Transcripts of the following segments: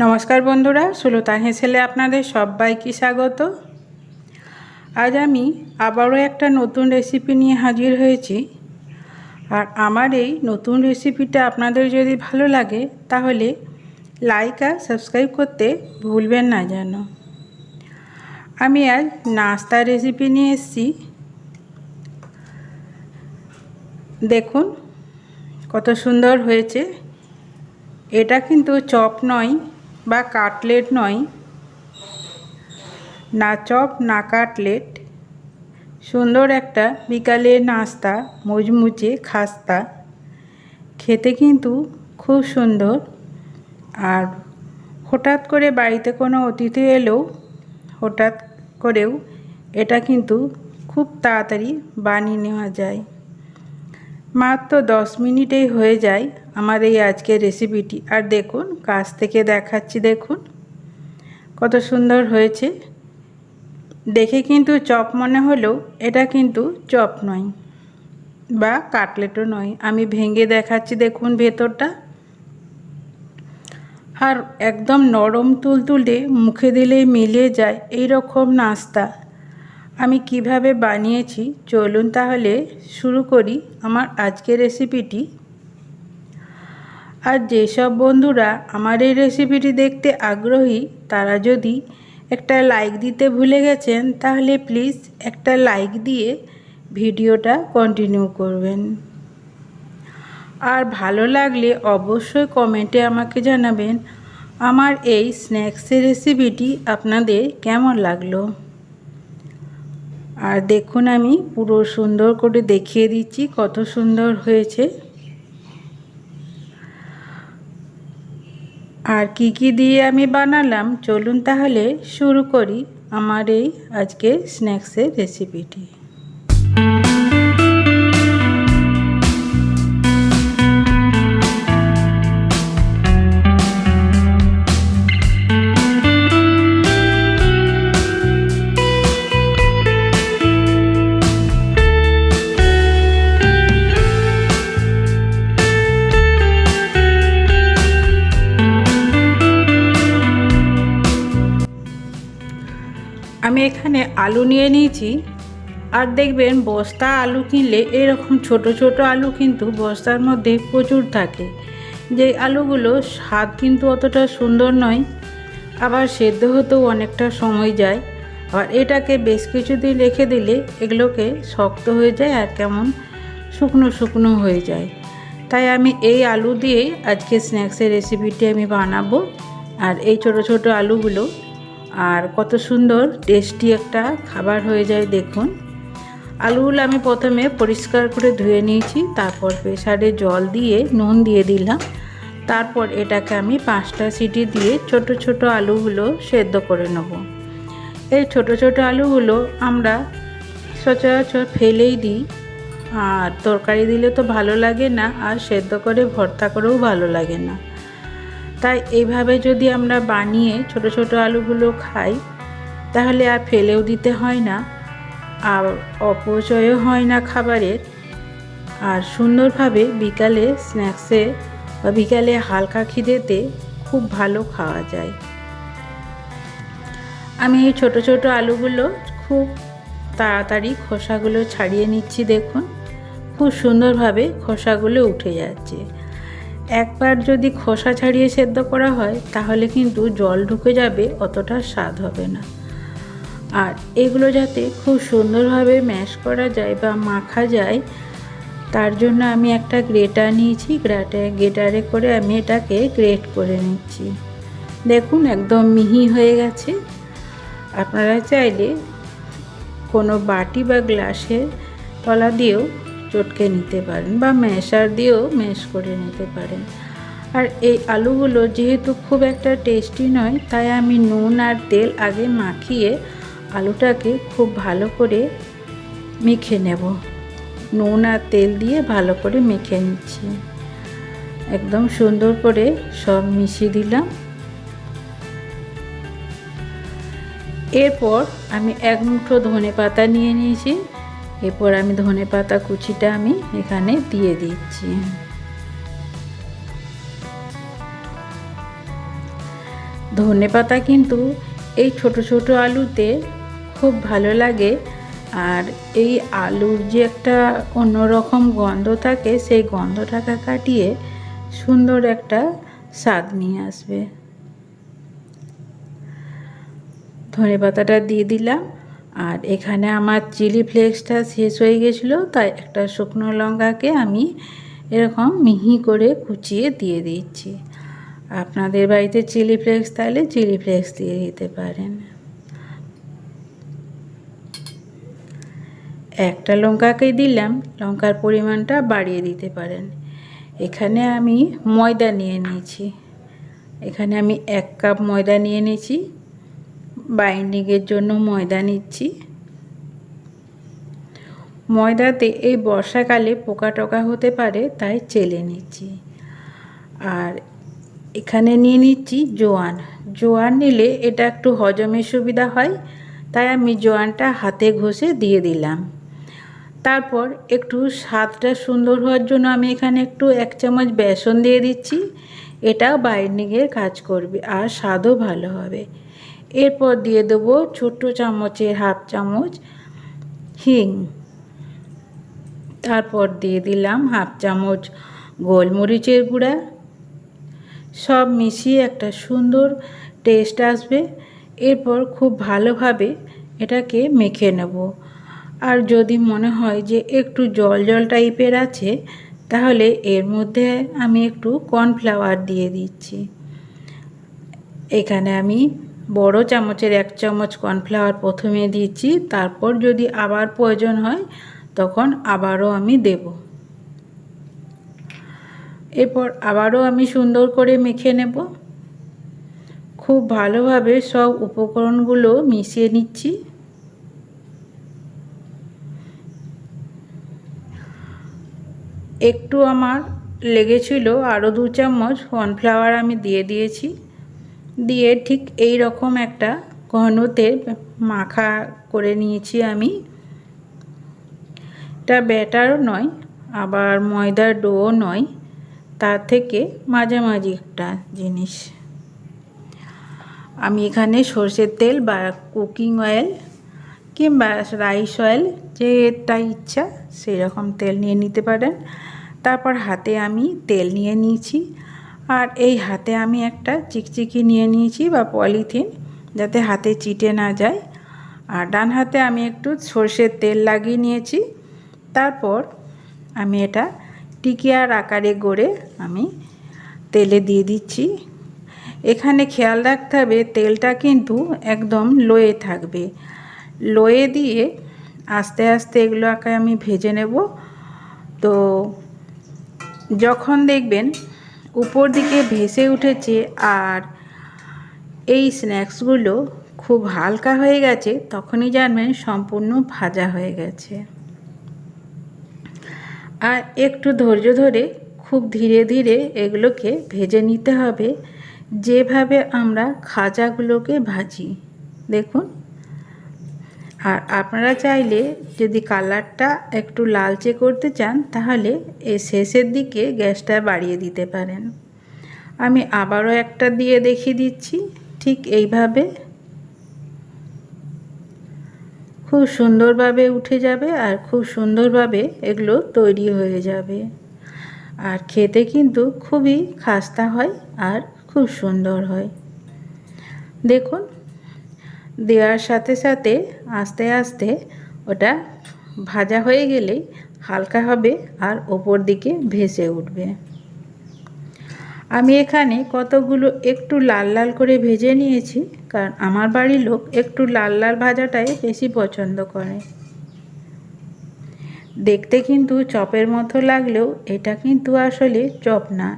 নমস্কার বন্ধুরা সুলতান হেসেলে আপনাদের সবাইকে স্বাগত। আজ আমি আবারও একটা নতুন রেসিপি নিয়ে হাজির হয়েছি। আর আমার এই নতুন রেসিপিটা আপনাদের যদি ভালো লাগে, তাহলে লাইক আর সাবস্ক্রাইব করতে ভুলবেন না যেন। আমি আজ নাস্তার রেসিপি নিয়ে এসেছি। দেখুন কত সুন্দর হয়েছে। এটা কিন্তু চপ নয় বা কাটলেট নয়। না চপ, না কাটলেট। সুন্দর একটা বিকালের নাস্তা, মুচমুচে খাস্তা। খেতে কিন্তু খুব সুন্দর। আর হঠাৎ করে বাড়িতে কোনো অতিথি এলেও, হঠাৎ করেও এটা কিন্তু খুব তাড়াতাড়ি বানিয়ে নেওয়া যায়। মাত্র দশ মিনিটেই হয়ে যায় আমার এই আজকের রেসিপিটি আর দেখুন, কাছ থেকে দেখাচ্ছি, দেখুন। কত সুন্দর হয়েছে। দেখে কিন্তু চপ মনে হলেও এটা কিন্তু চপ নয় বা কাটলেটও নয়। আমি ভেঙে দেখাচ্ছি, দেখুন ভেতরটা। আর একদম নরম তুলতুলে মুখে দিলেই মিলিয়ে যায়। এই রকম নাস্তা। আমি কীভাবে বানিয়েছি? চলুন তাহলে শুরু করি আমার আজকের রেসিপিটি। আর যেসব বন্ধুরা আমার এই রেসিপিটি দেখতে আগ্রহী, তারা যদি একটা লাইক দিতে ভুলে গেছেন, তাহলে প্লিজ একটা লাইক দিয়ে ভিডিওটা কন্টিনিউ করবেন। আর ভালো লাগলে অবশ্যই কমেন্টে আমাকে জানাবেন, আমার এই স্ন্যাক্সের রেসিপিটি আপনাদের কেমন লাগল? আর দেখুন আমি পুরো সুন্দর করে দেখিয়ে দিচ্ছি কত সুন্দর হয়েছে। আর কি কি দিয়ে আমি বানালাম? চলুন তাহলে শুরু করি আমার এই আজকে স্ন্যাক্সের রেসিপিটি আলু নিয়ে নিয়েছি। আর দেখবেন বস্তা আলু কিনলে এরকম ছোট ছোট আলু কিন্তু বস্তার মধ্যে প্রচুর থাকে। যে আলুগুলো স্বাদ কিন্তু অতটা সুন্দর নয়, আবার সেদ্ধ হতেও অনেকটা সময় যায়। আর এটাকে বেশ কিছুদিন রেখে দিলে এগুলোকে শক্ত হয়ে যায় আর কেমন শুকনো শুকনো হয়ে যায়। তাই আমি এই আলু দিয়েই আজকে স্ন্যাক্সের রেসিপিটি আমি বানাবো। আর এই ছোট ছোট আলুগুলো আর কত সুন্দর টেস্টি একটা খাবার হয়ে যায় দেখুন। আলুগুলো আমি প্রথমে পরিষ্কার করে ধুয়ে নিয়েছি, তারপর প্রেসারে জল দিয়ে নুন দিয়ে দিলাম। তারপর এটাকে আমি পাঁচটা সিটি দিয়ে ছোট ছোট আলুগুলো সেদ্ধ করে নেব। এই ছোট ছোট আলুগুলো আমরা সচরাচর ফেলেই দিই, আর তরকারি দিলে তো ভালো লাগে না, আর সেদ্ধ করে ভর্তা করেও ভালো লাগে না। তাই এইভাবে যদি আমরা বানিয়ে ছোট ছোট আলুগুলো খাই, তাহলে আর ফেলেও দিতে হয় না, আর অপচয়ও হয় না খাবারের। আর সুন্দরভাবে বিকালে স্ন্যাক্সে বা বিকালে হালকা খিদেতে খুব ভালো খাওয়া যায়। আমি এই ছোটো ছোটো আলুগুলো খুব তাড়াতাড়ি খোসাগুলো ছাড়িয়ে নিচ্ছি দেখুন। খুব সুন্দরভাবে খোসাগুলো উঠে যাচ্ছে। একবার যদি খোসা ছাড়িয়ে সেদ্ধ করা হয়, তাহলে কিন্তু জল ঢুকে যাবে, অতটা স্বাদ হবে না। আর এগুলো যাতে খুব সুন্দরভাবে ম্যাশ করা যায় বা মাখা যায়, তার জন্য আমি একটা গ্রেটার নিয়েছি। গ্রেটার, গ্রেটারে করে আমি এটাকে গ্রেট করে নিচ্ছি। দেখুন, একদম মিহি হয়ে গেছে। আপনারা চাইলে কোনো বাটি বা গ্লাসের তলা দিয়েও চটকে নিতে পারেন বা ম্যাশার দিয়েও ম্যাশ করে নিতে পারেন। আর এই আলুগুলো যেহেতু খুব একটা টেস্টি নয়, তাই আমি নুন আর তেল আগে মাখিয়ে আলুটাকে খুব ভালো করে মেখে নেব। নুন আর তেল দিয়ে ভালো করে মেখে নিচ্ছি। একদম সুন্দর করে সব মিশিয়ে দিলাম। এরপর আমি এক মুঠো ধনে পাতা নিয়ে নিয়েছি। এরপর আমি ধনে পাতা কুচিটা আমি এখানে দিয়ে দিচ্ছি। ধনে পাতা কিন্তু এই ছোট ছোট আলুতে খুব ভালো লাগে আর এই আলুর যে একটা অন্যরকম গন্ধ থাকে, সেই গন্ধটাকে কাটিয়ে সুন্দর একটা স্বাদ নিয়ে আসবে। ধনে পাতাটা দিয়ে দিলাম। আর এখানে আমার চিলি ফ্লেক্সটা শেষ হয়ে গেছিল, তাই একটা শুকনো লঙ্কাকে আমি এরকম মিহি করে কুচিয়ে দিয়ে দিচ্ছি। আপনাদের বাড়িতে চিলি ফ্লেক্স তাহলে চিলি ফ্লেক্স দিয়ে দিতে পারেন। একটা লঙ্কাকে দিলাম, লঙ্কার পরিমাণটা বাড়িয়ে দিতে পারেন। এখানে আমি ময়দা নিয়ে নিয়েছি। এখানে আমি এক কাপ ময়দা নিয়ে নিয়েছি। বাইন্ডিংয়ের জন্য ময়দা নিচ্ছি। ময়দাতে এই বর্ষাকালে পোকা টোকা হতে পারে, তাই চেলে নিচ্ছি। আর এখানে নিয়ে নিচ্ছি জোয়ান। জোয়ান নিলে এটা একটু হজমের সুবিধা হয়, তাই আমি জোয়ানটা হাতে ঘষে দিয়ে দিলাম। তারপর একটু স্বাদটা সুন্দর হওয়ার জন্য আমি এখানে একটু এক চামচ বেসন দিয়ে দিচ্ছি। এটাও বাইন্ডিংয়ের কাজ করবে, আর স্বাদও ভালো হবে। এরপর দিয়ে দেবো ছোট্ট চামচের হাফ চামচ হিং। তারপর দিয়ে দিলাম হাফ চামচ গোলমরিচের গুঁড়া। সব মিশিয়ে একটা সুন্দর টেস্ট আসবে। এরপর খুব ভালোভাবে এটাকে মেখে নেব। আর যদি মনে হয় যে একটু জল জল টাইপের আছে, তাহলে এর মধ্যে আমি একটু কর্নফ্লাওয়ার দিয়ে দিচ্ছি। এখানে আমি বড় চামচের এক চামচ কর্নফ্লাওয়ার প্রথমে দিচ্ছি তারপর যদি আবার প্রয়োজন হয়, তখন আবারও আমি দেব। এরপর আবারও আমি সুন্দর করে মেখে নেব। খুব ভালোভাবে সব উপকরণগুলো মিশিয়ে নিচ্ছি। একটু আমার লেগেছিল আরও দু চামচ কর্নফ্লাওয়ার আমি দিয়ে দিয়েছি। দিয়ে ঠিক এই রকম একটা ঘনতে মাখা করে নিয়েছি আমি। এটা ব্যাটারও নয়, আবার ময়দার ডোও নয়, তার থেকে মাঝামাঝি একটা জিনিস। আমি এখানে সর্ষের তেল বা কুকিং অয়েল কিংবা রাইস অয়েল যেটা ইচ্ছা সেই রকম তেল নিয়ে নিতে পারেন। তারপর হাতে আমি তেল নিয়ে নিয়েছি। আর এই হাতে আমি একটা চিকচিকি নিয়ে নিয়েছি বা পলিথিন যাতে হাতে চিটে না যায়। আর ডান হাতে আমি একটু সর্ষের তেল লাগিয়ে নিয়েছি। তারপর আমি এটা টিকিয়ার আকারে গড়ে আমি তেলে দিয়ে দিচ্ছি। এখানে খেয়াল রাখতে হবে তেলটা কিন্তু একদম লোয়ে থাকবে। লোয়ে দিয়ে আস্তে আস্তে এগুলোকে আমি ভেজে নেব। তো যখন দেখবেন উপর দিকে ভেসে উঠেছে আর এই স্ন্যাক্সগুলো খুব হালকা হয়ে গেছে, তখনই জানবেন সম্পূর্ণ ভাজা হয়ে গেছে। আর একটু ধৈর্য ধরে খুব ধীরে ধীরে এগুলোকে ভেজে নিতে হবে। যেভাবে আমরা খাজাগুলোকে ভাজি, দেখুন। আর আপনারা চাইলে যদি কালারটা একটু লালচে করতে চান, তাহলে এ শেষের দিকে গ্যাসটা বাড়িয়ে দিতে পারেন। আমি আবারও একটা দিয়ে দেখিয়ে দিচ্ছি, ঠিক এইভাবে। খুব সুন্দরভাবে উঠে যাবে আর খুব সুন্দরভাবে এগুলো তৈরি হয়ে যাবে। আর খেতে কিন্তু খুবই খাস্তা হয় আর খুব সুন্দর হয়। দেখুন দেওয়ার সাথে সাথে আস্তে আস্তে ওটা ভাজা হয়ে গেলেই হালকা হবে আর ওপর দিকে ভেসে উঠবে। আমি এখানে কতগুলো একটু লাল লাল করে ভেজে নিয়েছি, কারণ আমার বাড়ির লোক একটু লাল লাল ভাজাটাই বেশি পছন্দ করে। দেখতে কিন্তু চপের মতো লাগলেও এটা কিন্তু আসলে চপ না।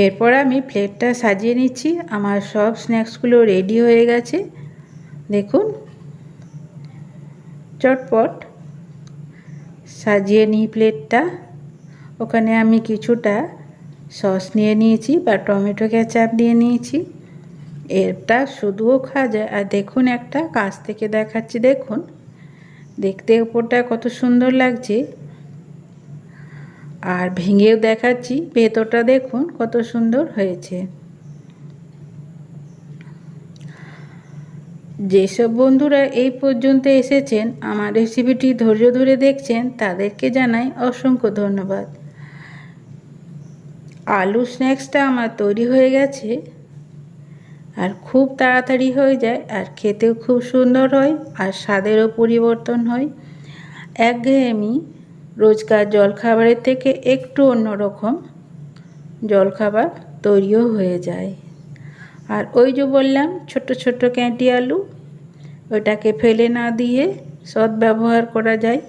এরপর আমি প্লেটটা সাজিয়ে নিচ্ছি। আমার সব স্ন্যাক্সগুলো রেডি হয়ে গেছে। দেখুন। চটপট সাজিয়ে নিই প্লেটটা ওখানে আমি কিছুটা সস নিয়ে নিয়েছি বা টমেটো ক্যাচাপ নিয়ে নিয়েছি। এটা শুধুও খাওয়া যায় আর দেখুন একটা কাছ থেকে দেখাচ্ছি, দেখুন। দেখতে ওপরটা কত সুন্দর লাগছে। আর ভেঙেও দেখাচ্ছি। ভেতরটা দেখুন, কত সুন্দর হয়েছে। যেসব বন্ধুরা এই পর্যন্ত এসেছেন, আমার রেসিপিটি ধৈর্য ধরে দেখছেন, তাদেরকে জানাই অসংখ্য ধন্যবাদ। আলু স্ন্যাক্সটা আমার তৈরি হয়ে গেছে। আর খুব তাড়াতাড়ি হয়ে যায়, আর খেতেও খুব সুন্দর হয়, আর স্বাদেরও পরিবর্তন হয়। একঘেয়েমি রোজকার জলখাবারের থেকে একটু অন্যরকম জলখাবার তৈরিও হয়ে যায়। আর ওই যে বললাম, ছোট ছোট ক্যাঁটি আলু, ওটাকে ফেলে না দিয়ে সৎ ব্যবহার করা যায়।